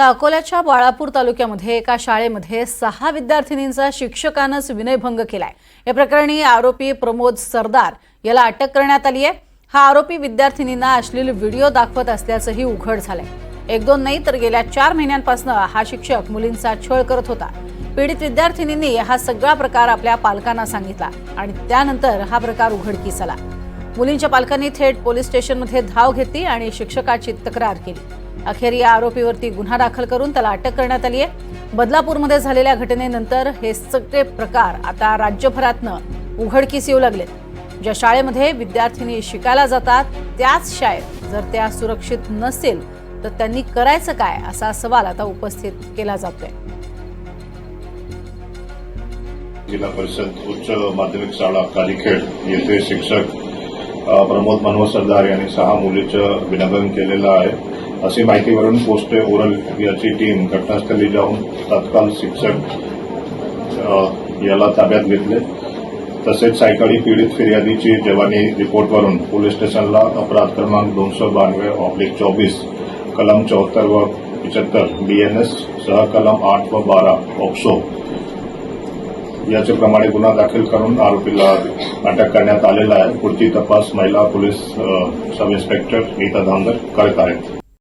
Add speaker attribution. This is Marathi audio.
Speaker 1: तर अकोल्याच्या बाळापूर तालुक्यामध्ये एका शाळेमध्ये सहा विद्यार्थिनींचा शिक्षकानंच विनयभंग केलाय. या प्रकरणी आरोपी प्रमोद सरदार याला अटक करण्यात आली आहे. हा आरोपी विद्यार्थिनींना अश्लील व्हिडिओ दाखवत असल्याचंही उघड झालंय. एक दोन नाही तर गेल्या चार महिन्यांपासून हा शिक्षक मुलींचा छळ करत होता. पीडित विद्यार्थिनींनी हा सगळा प्रकार आपल्या पालकांना सांगितला आणि त्यानंतर हा प्रकार उघडकीस आला. मुलींच्या पालकांनी थेट पोलीस स्टेशनमध्ये धाव घेतली आणि शिक्षकाची तक्रार केली. अखेर या आरोपीवरती गुन्हा दाखल करून त्याला अटक करण्यात आली आहे बदलापूरमध्ये झालेल्या घटनेनंतर हे सगळे प्रकार आता राज्यभरातनं उघडकीस येऊ लागलेत. ज्या शाळेमध्ये विद्यार्थिनी शिकायला जातात त्याच शाळेत जर त्या सुरक्षित नसेल तर त्यांनी करायचं काय असा सवाल आता उपस्थित केला जातोय.
Speaker 2: जिल्हा परिषद उच्च माध्यमिक शाळा कालिखेड येथे शिक्षक प्रमोद मनोहर सरदार यांनी सहा मुलीचं विनंबन केलेलं आहे. अशी माहितीवरून पोस्ट ओरल याची टीम घटनास्थळी जाऊन तत्काल शिक्षक याला ताब्यात घेतले. तसेच सायकाळी पीडित फिर्यादीची जवानी रिपोर्टवरून पोलीस स्टेशनला अपराध क्रमांक दोनशे बानवे ऑब्लिक चोवीस कलम चौहत्तर व पिचहत्तर बीएनएस सह कलम आठ व बारा ऑक्सो. याचे प्रमाणे गुन्हा दाखल करून आरोपीला अटक करण्यात आलेला आहे. पुढची तपास महिला police sub inspector Neeta Dhamdar करत आहेत.